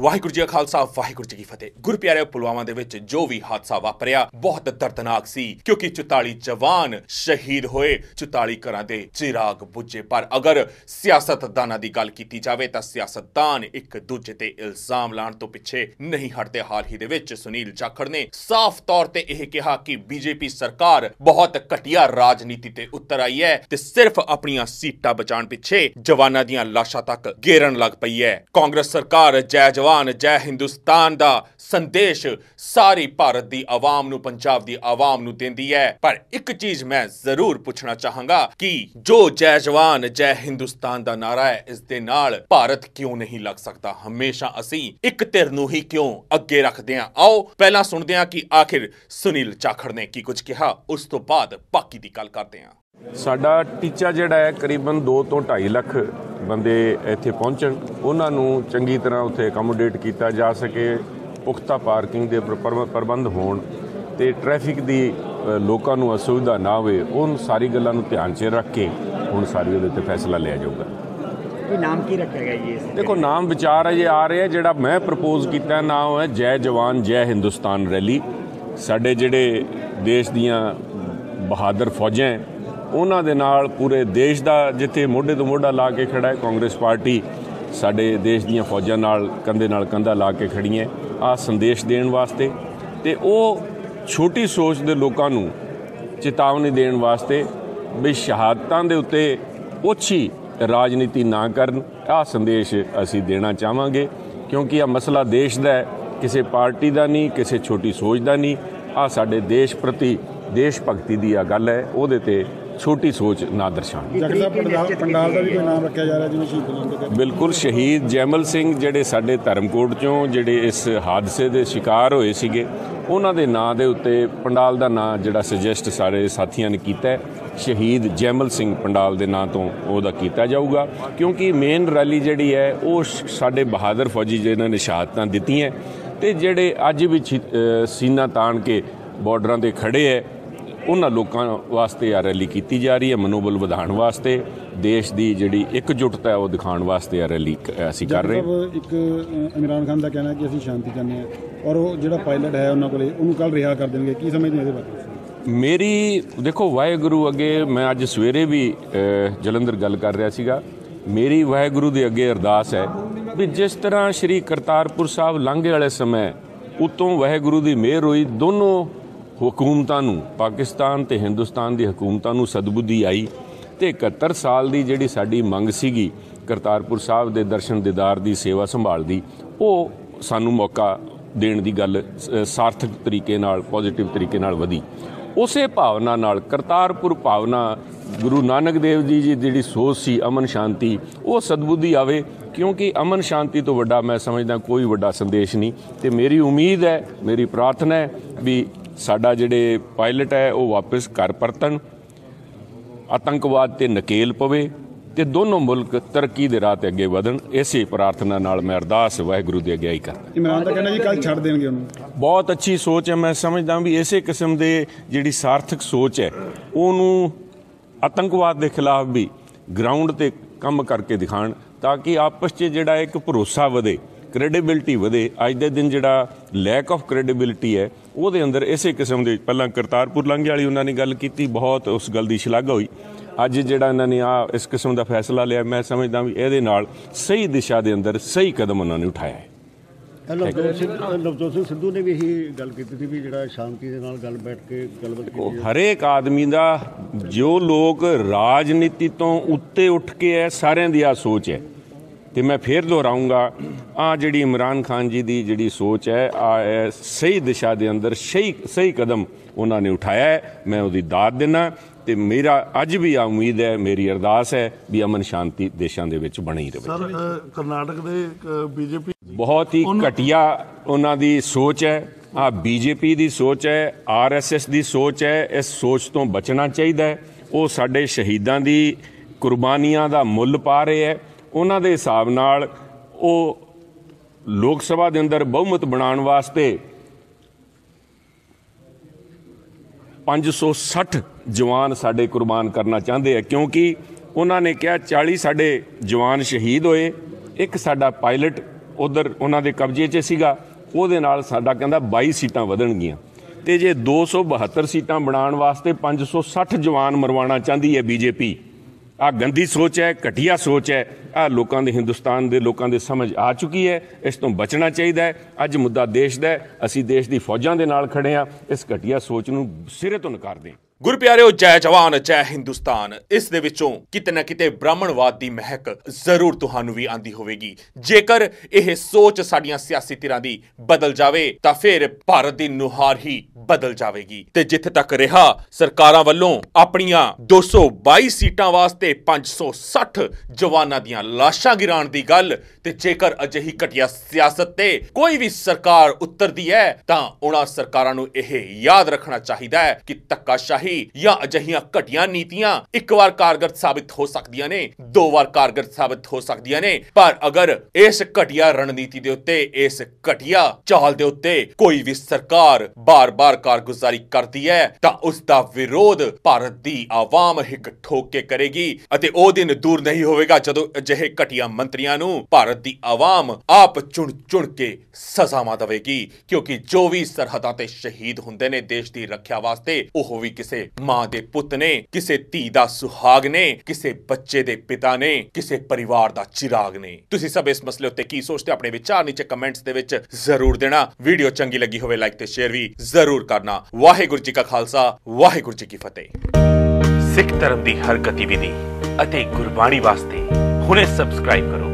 ਵਾਹਿਗੁਰੂ ਜੀ ਕਾ ਖਾਲਸਾ, ਵਾਹਿਗੁਰੂ ਜੀ ਕੀ ਫਤਿਹ। ਗੁਰਪਿਆਰੇ ਪੁਲਵਾਮਾ ਦੇ ਵਿੱਚ ਜੋ ਵੀ ਹਾਦਸਾ ਵਾਪਰਿਆ, ਬਹੁਤ ਦਰਦਨਾਕ ਸੀ, ਕਿਉਂਕਿ 44 ਜਵਾਨ ਸ਼ਹੀਦ ਹੋਏ 44 ਘਰਾਂ ਦੇ ਚਿਰਾਗ ਬੁੱਝੇ। ਪਰ ਅਗਰ ਸਿਆਸਤਦਾਨਾਂ ਦੀ ਗੱਲ ਕੀਤੀ ਜਾਵੇ, ਤਾਂ ਸਿਆਸਤਦਾਨ ਇੱਕ ਦੂਜੇ ਤੇ ਇਲਜ਼ਾਮ ਲਾਉਣ ਤੋਂ ਪਿੱਛੇ ਨਹੀਂ ਹਟਦੇ। ਹਾਲ ਹੀ ਦੇ ਵਿੱਚ ਸੁਨੀਲ ਜਾਖੜ ਨੇ ਸਾਫ਼ ਤੌਰ ਤੇ ਇਹ ਕਿਹਾ ਕਿ ਬੀਜੇਪੀ ਸਰਕਾਰ ਬਹੁਤ ਘਟੀਆ ਰਾਜਨੀਤੀ ਤੇ ਉਤਰ ਆਈ ਹੈ ਤੇ ਸਿਰਫ ਆਪਣੀਆਂ ਸੀਟਾਂ ਬਚਾਉਣ ਪਿੱਛੇ ਜਵਾਨਾਂ ਦੀਆਂ ਲਾਸ਼ਾਂ ਤੱਕ ਗੇਰਨ ਲੱਗ ਪਈ ਹੈ। ਕਾਂਗਰਸ ਸਰਕਾਰ ਜੈ ਜਵਾਨ ਜੈ ਹਿੰਦੁਸਤਾਨ ਦਾ ਸੰਦੇਸ਼ ਸਾਰੀ ਭਾਰਤ ਦੀ ਆਵਾਮ ਨੂੰ, ਪੰਜਾਬ ਦੀ ਆਵਾਮ ਨੂੰ ਦਿੰਦੀ ਹੈ। ਪਰ ਇੱਕ ਚੀਜ਼ ਮੈਂ ਜ਼ਰੂਰ ਪੁੱਛਣਾ ਚਾਹਾਂਗਾ ਕਿ ਜੋ ਜੈ ਜਵਾਨ, ਜੈ ਹਿੰਦੁਸਤਾਨ ਦਾ ਨਾਰਾ ਹੈ, ਇਸ ਦੇ ਨਾਲ ਭਾਰਤ ਕਿਉਂ ਨਹੀਂ ਲੱਗ ਸਕਦਾ? ਹਮੇਸ਼ਾ ਅਸੀਂ ਇੱਕ ਧਿਰ ਨੂੰ ਹੀ ਕਿਉਂ ਅੱਗੇ ਰੱਖਦੇ ਹਾਂ? ਆਓ, ਪਹਿਲਾਂ ਸੁਣਦੇ ਹਾਂ ਕਿ ਆਖਿਰ ਸੁਨੀਲ ਚਾਖੜ ਨੇ ਕੀ ਕੁਝ ਕਿਹਾ। ਉਸ ਤੋਂ ਬਾਅਦ ਬਾਕੀ ਦੀ ਗੱਲ ਕਰਦੇ ਹਾਂ। ਸਾਡਾ ਟੀਚਾ ਜਿਹੜਾ ਹੈ, ਕਰੀਬਨ 2 ਤੋਂ 2.5 ਲੱਖ ਬੰਦੇ ਇੱਥੇ ਪਹੁੰਚਣ ਉਹਨਾਂ ਨੂੰ ਚੰਗੀ ਤਰ੍ਹਾਂ ਉੱਥੇ ਅਕਮੋਡੇਟ ਕੀਤਾ ਜਾ ਸਕੇ ਪੁਖਤਾ ਪਾਰਕਿੰਗ ਦੇ ਪ੍ਰ- ਪ੍ਰਬ- ਪ੍ਰਬੰਧ ਹੋਣ ਤੇ ਟ੍ਰੈਫਿਕ ਦੀ ਲੋਕਾਂ ਨੂੰ ਅਸੁਵਿਧਾ ਨਾ ਹੋਵੇ ਉਹਨ ਸਾਰੀ ਗੱਲਾਂ ਨੂੰ ਧਿਆਨ 'ਚ ਰੱਖ ਕੇ ਹੁਣ ਸਾਰੀ ਉਹਦੇ ਤੇ ਫੈਸਲਾ ਲਿਆ ਜਾਊਗਾ। ਇਹ ਨਾਮ ਕੀ ਰੱਖਿਆ ਗਿਆ ਜੀ ਦੇਖੋ ਨਾਮ ਵਿਚਾਰ ਅਜੇ ਆ ਰਿਹਾ ਜਿਹੜਾ ਮੈਂ ਪ੍ਰਪੋਜ਼ ਕੀਤਾ ਨਾਮ ਹੈ ਜੈ ਜਵਾਨ ਜੈ ਹਿੰਦੁਸਤਾਨ ਰੈਲੀ। ਸਾਡੇ ਜਿਹੜੇ ਦੇਸ਼ ਦੀਆਂ ਬਹਾਦਰ ਫੌਜਾਂ ਹੈ, ਉਹਨਾਂ ਦੇ ਨਾਲ ਪੂਰੇ ਦੇਸ਼ ਦਾ ਜਿੱਥੇ ਮੋਢੇ ਤੋਂ ਮੋਢਾ ਲਾ ਕੇ ਖੜਾ ਹੈ, ਕਾਂਗਰਸ ਪਾਰਟੀ ਸਾਡੇ ਦੇਸ਼ ਦੀਆਂ ਫੌਜਾਂ ਨਾਲ ਕੰਧੇ ਨਾਲ ਕੰਧਾ ਲਾ ਕੇ ਖੜੀ ਹੈ ਆ ਸੰਦੇਸ਼ ਦੇਣ ਵਾਸਤੇ। ਤੇ ਉਹ ਛੋਟੀ ਸੋਚ ਦੇ ਲੋਕਾਂ ਨੂੰ ਚੇਤਾਵਨੀ ਦੇਣ ਵਾਸਤੇ ਵੀ ਸ਼ਹਾਦਤਾਂ ਦੇ ਉੱਤੇ ਉੱਚੀ ਰਾਜਨੀਤੀ ਨਾ ਕਰਨ, ਆਹ ਸੰਦੇਸ਼ ਅਸੀਂ ਦੇਣਾ ਚਾਹਾਂਗੇ। ਕਿਉਂਕਿ ਇਹ ਮਸਲਾ ਦੇਸ਼ ਦਾ ਹੈ, ਕਿਸੇ ਪਾਰਟੀ ਦਾ ਨਹੀਂ, ਕਿਸੇ ਛੋਟੀ ਸੋਚ ਦਾ ਨਹੀਂ ਆ ਸਾਡੇ ਦੇਸ਼ ਪ੍ਰਤੀ ਦੇਸ਼ ਭਗਤੀ ਦੀ ਆ ਗੱਲ ਹੈ, ਉਹਦੇ ਤੇ ਛੋਟੀ ਸੋਚ ਨਾ ਦਰਸਾਉਣ। ਜਗਦਾ ਪੰਡਾਲ ਪੰਡਾਲ ਦਾ ਵੀ ਕੋਈ ਨਾਮ ਰੱਖਿਆ ਜਾ ਰਿਹਾ ਜਿਵੇਂ ਸ਼ਹੀਦ ਨਾਮ ਦੇ ਬਿਲਕੁਲ ਸ਼ਹੀਦ ਜੈਮਲ ਸਿੰਘ ਜਿਹੜੇ ਸਾਡੇ ਧਰਮਕੋਟ ਚੋਂ ਜਿਹੜੇ ਇਸ ਹਾਦਸੇ ਦੇ ਸ਼ਿਕਾਰ ਹੋਏ ਸੀਗੇ ਉਹਨਾਂ ਦੇ ਨਾਂ ਦੇ ਉੱਤੇ ਪੰਡਾਲ ਦਾ ਨਾਂ ਜਿਹੜਾ ਸੁਜੈਸਟ ਸਾਰੇ ਸਾਥੀਆਂ ਨੇ ਕੀਤਾ ਹੈ ਸ਼ਹੀਦ ਜੈਮਲ ਸਿੰਘ ਪੰਡਾਲ ਦੇ ਨਾਂ ਤੋਂ ਉਹਦਾ ਕੀਤਾ ਜਾਊਗਾ। ਕਿਉਂਕਿ ਮੇਨ ਰੈਲੀ ਜਿਹੜੀ ਹੈ ਉਹ ਸਾਡੇ ਬਹਾਦਰ ਫੌਜੀ ਜਿਨ੍ਹਾਂ ਨੇ ਸ਼ਹਾਦਤਾਂ ਦਿੱਤੀਆਂ ਤੇ ਜਿਹੜੇ ਅੱਜ ਵੀ ਸੀਨਾ ਤਾਣ ਕੇ ਬਾਰਡਰਾਂ ਤੇ ਖੜੇ ਹੈ ਉਹਨਾਂ ਲੋਕਾਂ ਵਾਸਤੇ ਆ ਰੈਲੀ ਕੀਤੀ ਜਾ ਰਹੀ ਹੈ ਮਨੋਬਲ ਵਧਾਉਣ ਵਾਸਤੇ। ਦੇਸ਼ ਦੀ ਜਿਹੜੀ ਇਕਜੁੱਟਤਾ ਹੈ ਉਹ ਦਿਖਾਉਣ ਵਾਸਤੇ ਆ ਰੈਲੀ ਅਸੀਂ ਕਰ ਰਹੇ ਹਾਂ। ਇੱਕ ਇਮਰਾਨ ਖਾਨ ਦਾ ਕਹਿਣਾ ਹੈ ਕਿ ਅਸੀਂ ਸ਼ਾਂਤੀ ਚਾਹੁੰਦੇ ਹਾਂ ਔਰ ਉਹ ਜਿਹੜਾ ਪਾਇਲਟ ਹੈ ਉਹਨਾਂ ਕੋਲੇ ਉਹਨੂੰ ਕੱਲ ਰਿਹਾ ਕਰ ਦੇਣਗੇ। ਕੀ ਸਮਝਦੇ ਇਹਦੇ ਬਾਰੇ? ਮੇਰੀ ਦੇਖੋ ਵਾਹਿਗੁਰੂ ਅੱਗੇ ਮੈਂ ਅੱਜ ਸਵੇਰੇ ਵੀ ਜਲੰਧਰ ਗੱਲ ਕਰ ਰਿਹਾ ਸੀਗਾ। ਮੇਰੀ ਵਾਹਿਗੁਰੂ ਦੇ ਅੱਗੇ ਅਰਦਾਸ ਹੈ ਵੀ ਜਿਸ ਤਰ੍ਹਾਂ ਸ਼੍ਰੀ ਕਰਤਾਰਪੁਰ ਸਾਹਿਬ ਲਾਂਘੇ ਵਾਲੇ ਸਮੇਂ ਉਤੋਂ ਵਾਹਿਗੁਰੂ ਦੀ ਮਿਹਰ ਹੋਈ ਦੋਨੋਂ ਹਕੂਮਤਾਂ ਨੂੰ, ਪਾਕਿਸਤਾਨ ਤੇ ਹਿੰਦੁਸਤਾਨ ਦੀ ਹਕੂਮਤਾਂ ਨੂੰ ਸਦਬੁੱਧੀ ਆਈ ਤੇ 71 ਸਾਲ ਦੀ ਜਿਹੜੀ ਸਾਡੀ ਮੰਗ ਸੀਗੀ ਕਰਤਾਰਪੁਰ ਸਾਹਿਬ ਦੇ ਦਰਸ਼ਨ ਦੀਦਾਰ ਦੀ ਸੇਵਾ ਸੰਭਾਲ ਦੀ, ਉਹ ਸਾਨੂੰ ਮੌਕਾ ਦੇਣ ਦੀ ਗੱਲ ਸਾਰਥਕ ਤਰੀਕੇ ਨਾਲ ਪੋਜ਼ਿਟਿਵ ਤਰੀਕੇ ਨਾਲ ਵਧੀ। ਉਸੇ ਭਾਵਨਾ ਨਾਲ ਕਰਤਾਰਪੁਰ ਭਾਵਨਾ ਗੁਰੂ ਨਾਨਕ ਦੇਵ ਜੀ ਦੀ ਜਿਹੜੀ ਸੋਚ ਸੀ, ਅਮਨ ਸ਼ਾਂਤੀ, ਉਹ ਸਦਬੁੱਧੀ ਆਵੇ, ਕਿਉਂਕਿ ਅਮਨ ਸ਼ਾਂਤੀ ਤੋਂ ਵੱਡਾ ਮੈਂ ਸਮਝਦਾ ਕੋਈ ਵੱਡਾ ਸੰਦੇਸ਼ ਨਹੀਂ। ਤੇ ਮੇਰੀ ਉਮੀਦ ਹੈ, ਮੇਰੀ ਪ੍ਰਾਰਥਨਾ ਹੈ ਵੀ ਸਾਡਾ ਜਿਹੜੇ ਪਾਇਲਟ ਹੈ ਉਹ ਵਾਪਸ ਘਰ ਪਰਤਣ ਆਤੰਕਵਾਦ ਤੇ ਨਕੇਲ ਪਵੇ ਤੇ ਦੋਨੋਂ ਮੁਲਕ ਤਰੱਕੀ ਦੇ ਰਾਹ ਤੇ ਅੱਗੇ ਵਧਣ ਇਸੇ ਪ੍ਰਾਰਥਨਾ ਨਾਲ ਮੈਂ ਅਰਦਾਸ ਵਾਹਿਗੁਰੂ ਦੇ ਅੱਗੇ ਹੀ ਕਰਦਾ। ਇਮਰਾਨ ਦਾ ਕਹਿਣਾ ਜੀ ਕੱਲ ਛੱਡ ਦੇਣਗੇ ਉਹਨੂੰ। ਬਹੁਤ ਅੱਛੀ ਸੋਚ ਹੈ ਮੈਂ ਸਮਝਦਾ ਵੀ ਇਸੇ ਕਿਸਮ ਦੇ ਜਿਹੜੀ ਸਾਰਥਕ ਸੋਚ ਹੈ ਉਹਨੂੰ ਆਤੰਕਵਾਦ ਦੇ ਖਿਲਾਫ ਵੀ ਗਰਾਊਂਡ ਤੇ ਕੰਮ ਕਰਕੇ ਦਿਖਾਣ ਤਾਂ ਕਿ ਆਪਸ 'ਚ ਜਿਹੜਾ ਇੱਕ ਭਰੋਸਾ ਵਧੇ ਕ੍ਰੈਡੀਬਿਲਟੀ ਵਧੇ। ਅੱਜ ਦੇ ਦਿਨ ਜਿਹੜਾ ਲੈਕ ਆਫ ਕ੍ਰੈਡੀਬਿਲਟੀ ਹੈ ਉਹਦੇ ਅੰਦਰ ਇਸੇ ਕਿਸਮ ਦੇ ਪਹਿਲਾਂ ਕਰਤਾਰਪੁਰ ਲੰਘੇ ਵਾਲੀ ਉਹਨਾਂ ਨੇ ਗੱਲ ਕੀਤੀ ਬਹੁਤ ਉਸ ਗੱਲ ਦੀ ਸ਼ਲਾਘਾ ਹੋਈ। ਅੱਜ ਜਿਹੜਾ ਇਹਨਾਂ ਨੇ ਆ ਇਸ ਕਿਸਮ ਦਾ ਫੈਸਲਾ ਲਿਆ ਮੈਂ ਸਮਝਦਾ ਵੀ ਇਹਦੇ ਨਾਲ ਸਹੀ ਦਿਸ਼ਾ ਦੇ ਅੰਦਰ ਸਹੀ ਕਦਮ ਉਹਨਾਂ ਨੇ ਉਠਾਇਆ ਹੈ। ਲਵਜੋਤ ਸਿੰਘ ਸਿੱਧੂ ਨੇ ਵੀ ਇਹੀ ਗੱਲ ਕੀਤੀ ਸੀ ਵੀ ਜਿਹੜਾ ਸ਼ਾਂਤੀ ਦੇ ਨਾਲ ਗੱਲ ਬੈਠ ਕੇ ਗੱਲਬਾਤ ਕੀਤੀ ਹਰੇਕ ਆਦਮੀ ਦਾ ਜੋ ਲੋਕ ਰਾਜਨੀਤੀ ਤੋਂ ਉੱਤੇ ਉੱਠ ਕੇ ਹੈ ਸਾਰਿਆਂ ਦੀ ਆ ਸੋਚ ਹੈ। ਤੇ ਮੈਂ ਫੇਰ ਦੁਹਰਾਉਂਗਾ ਆ ਜਿਹੜੀ ਇਮਰਾਨ ਖਾਨ ਜੀ ਦੀ ਜਿਹੜੀ ਸੋਚ ਹੈ ਆ ਸਹੀ ਦਿਸ਼ਾ ਦੇ ਅੰਦਰ ਸਹੀ ਸਹੀ ਕਦਮ ਉਹਨਾਂ ਨੇ ਉਠਾਇਆ ਹੈ ਮੈਂ ਉਹਦੀ ਦਾਤ ਦੇਣਾ ਤੇ ਮੇਰਾ ਅੱਜ ਵੀ ਆ ਉਮੀਦ ਹੈ ਮੇਰੀ ਅਰਦਾਸ ਹੈ ਵੀ ਅਮਨ ਸ਼ਾਂਤੀ ਦੇਸ਼ਾਂ ਦੇ ਵਿੱਚ ਬਣੀ ਰਹੇ। ਸਰ ਕਰਨਾਟਕ ਦੇ ਬੀਜੇਪੀ ਬਹੁਤ ਹੀ ਘਟੀਆ ਉਹਨਾਂ ਦੀ ਸੋਚ ਹੈ ਆ ਬੀਜੇਪੀ ਦੀ ਸੋਚ ਹੈ ਆਰਐਸਐਸ ਦੀ ਸੋਚ ਹੈ ਇਸ ਸੋਚ ਤੋਂ ਬਚਣਾ ਚਾਹੀਦਾ ਹੈ। ਉਹ ਸਾਡੇ ਸ਼ਹੀਦਾਂ ਦੀ ਕੁਰਬਾਨੀਆਂ ਦਾ ਮੁੱਲ ਪਾ ਰਹੇ ਹੈ ਉਹਨਾਂ ਦੇ ਹਿਸਾਬ ਨਾਲ ਉਹ ਲੋਕ ਸਭਾ ਦੇ ਅੰਦਰ ਬਹੁਮਤ ਬਣਾਉਣ ਵਾਸਤੇ 560 ਜਵਾਨ ਸਾਡੇ ਕੁਰਬਾਨ ਕਰਨਾ ਚਾਹੁੰਦੇ ਆ, ਕਿਉਂਕਿ ਉਹਨਾਂ ਨੇ ਕਿਹਾ 40 ਸਾਡੇ ਜਵਾਨ ਸ਼ਹੀਦ ਹੋਏ, ਇੱਕ ਸਾਡਾ ਪਾਇਲਟ ਉਧਰ ਉਹਨਾਂ ਦੇ ਕਬਜ਼ੇ 'ਚ ਸੀਗਾ, ਉਹਦੇ ਨਾਲ ਸਾਡਾ ਕਹਿੰਦਾ 22 ਸੀਟਾਂ ਵਧਣਗੀਆਂ। ਤੇ ਜੇ 272 ਸੀਟਾਂ ਬਣਾਉਣ ਵਾਸਤੇ 560 ਜਵਾਨ ਮਰਵਾਉਣਾ ਚਾਹੁੰਦੀ ਹੈ ਬੀਜੇਪੀ ਆ ਗੰਦੀ ਸੋਚ ਹੈ, ਘਟੀਆ ਸੋਚ ਹੈ, ਆ ਲੋਕਾਂ ਦੇ ਹਿੰਦੁਸਤਾਨ ਦੇ ਲੋਕਾਂ ਦੇ ਸਮਝ ਆ ਚੁੱਕੀ ਹੈ। ਇਸ ਤੋਂ ਬਚਣਾ ਚਾਹੀਦਾ ਹੈ। ਅੱਜ ਮੁੱਦਾ ਦੇਸ਼ ਦਾ ਹੈ। ਅਸੀਂ ਦੇਸ਼ ਦੀ ਫੌਜਾਂ ਦੇ ਨਾਲ ਖੜੇ ਆ ਇਸ ਘਟੀਆ ਸੋਚ ਨੂੰ ਸਿਰੇ ਤੋਂ ਨਕਾਰਦੇ ਹਾਂ। ਗੁਰ ਪਿਆਰਿਓ, ਜੈ ਜਵਾਨ, ਜੈ ਹਿੰਦੁਸਤਾਨ। ਇਸ ਦੇ ਵਿੱਚੋਂ ਕਿਤੇ ਨਾ ਕਿਤੇ ਬ੍ਰਾਹਮਣਵਾਦ ਦੀ ਮਹਿਕ ਜ਼ਰੂਰ ਤੁਹਾਨੂੰ ਵੀ ਆਂਦੀ ਹੋਵੇਗੀ। ਜੇਕਰ ਇਹ ਸੋਚ ਸਾਡੀਆਂ ਸਿਆਸੀ ਧਿਰਾਂ ਦੀ ਬਦਲ ਜਾਵੇ, ਤਾਂ ਫਿਰ ਭਾਰਤ ਦੀ ਨੁਹਾਰ ਹੀ ਬਦਲ ਜਾਵੇਗੀ। ਤੇ ਜਿੱਥੇ ਤੱਕ ਰਿਹਾ, ਸਰਕਾਰਾਂ ਵੱਲੋਂ ਆਪਣੀਆਂ 222 ਸੀਟਾਂ ਵਾਸਤੇ 560 ਜਵਾਨਾਂ ਦੀਆਂ ਲਾਸ਼ਾਂ ਗਿਰਾਉਣ ਦੀ ਗੱਲ ਤੇ ਜੇਕਰ ਅਜਿਹੀ ਘਟੀਆ ਸਿਆਸਤ ਤੇ ਕੋਈ ਵੀ ਸਰਕਾਰ ਉਤਰਦੀ ਹੈ, ਤਾਂ ਉਹਨਾਂ ਸਰਕਾਰਾਂ ਨੂੰ ਇਹ ਯਾਦ ਰੱਖਣਾ ਚਾਹੀਦਾ ਹੈ ਕਿ ਧੱਕਾਸ਼ਾਹੀ ਜਾਂ ਅਜਿਹੀਆਂ ਘਟੀਆਂ ਨੀਤੀਆਂ ਇੱਕ ਵਾਰ ਕਾਰਗਰ ਸਾਬਿਤ ਹੋ ਸਕਦੀਆਂ ਨੇ, ਦੋ ਵਾਰ ਕਾਰਗਰ ਸਾਬਿਤ ਹੋ ਸਕਦੀਆਂ ਨੇ। ਪਰ ਅਗਰ ਇਸ ਘਟੀਆ ਰਣਨੀਤੀ ਦੇ ਉੱਤੇ, ਇਸ ਘਟੀਆ ਚਾਲ ਦੇ ਉੱਤੇ ਕੋਈ ਵੀ ਸਰਕਾਰ ਬਾਰ-ਬਾਰ ਕਾਰਗੁਜ਼ਾਰੀ ਕਰਦੀ ਹੈ, ਤਾਂ ਉਸ ਦਾ ਵਿਰੋਧ ਭਾਰਤ ਦੀ ਆਵਾਮ ਹਿੱਕ ਠੋਕ ਕੇ ਕਰੇਗੀ ਅਤੇ ਉਹ ਦਿਨ ਦੂਰ ਨਹੀਂ ਹੋਵੇਗਾ ਜਦੋਂ ਅਜਿਹੇ ਘਟੀਆ ਮੰਤਰੀਆਂ ਨੂੰ ਭਾਰਤ ਦੀ ਆਵਾਮ ਆਪ ਚੁਣ-ਚੁਣ ਕੇ ਸਜ਼ਾਵਾਂ ਦੇਵੇਗੀ। ਕਿਉਂਕਿ ਜੋ ਵੀ ਸਰਹੱਦਾਂ ਤੇ ਸ਼ਹੀਦ ਹੁੰਦੇ ਨੇ ਦੇਸ਼ ਦੀ ਰੱਖਿਆ ਵਾਸਤੇ, ਉਹ ਵੀ ਕਿਸੇ ਮਾਂ ਦੇ ਪੁੱਤ ਨੇ, ਕਿਸੇ ਧੀ ਦਾ ਸੁਹਾਗ ਨੇ, ਕਿਸੇ ਬੱਚੇ ਦੇ ਪਿਤਾ ਨੇ, ਕਿਸੇ ਪਰਿਵਾਰ ਦਾ ਚਿਰਾਗ ਨੇ। ਤੁਸੀਂ ਸਭ ਇਸ ਮਸਲੇ ਉੱਤੇ ਕੀ ਸੋਚਦੇ ਆਪਣੇ ਵਿਚਾਰ ਨੀਚੇ ਕਮੈਂਟਸ ਦੇ ਵਿੱਚ ਜ਼ਰੂਰ ਦੇਣਾ। ਵੀਡੀਓ ਚੰਗੀ ਲੱਗੀ ਹੋਵੇ, ਲਾਈਕ ਤੇ ਸ਼ੇਅਰ ਵੀ ਜ਼ਰੂਰ ਕਰਨਾ। ਵਾਹਿਗੁਰੂ ਜੀ ਕਾ ਖਾਲਸਾ, ਵਾਹਿਗੁਰੂ ਜੀ ਕੀ ਫਤਿਹ। ਸਿੱਖ ਧਰਮ ਦੀ ਹਰ ਗਤੀਵਿਧੀ ਅਤੇ ਗੁਰਬਾਣੀ ਵਾਸਤੇ ਹੁਣੇ ਸਬਸਕ੍ਰਾਈਬ ਕਰੋ।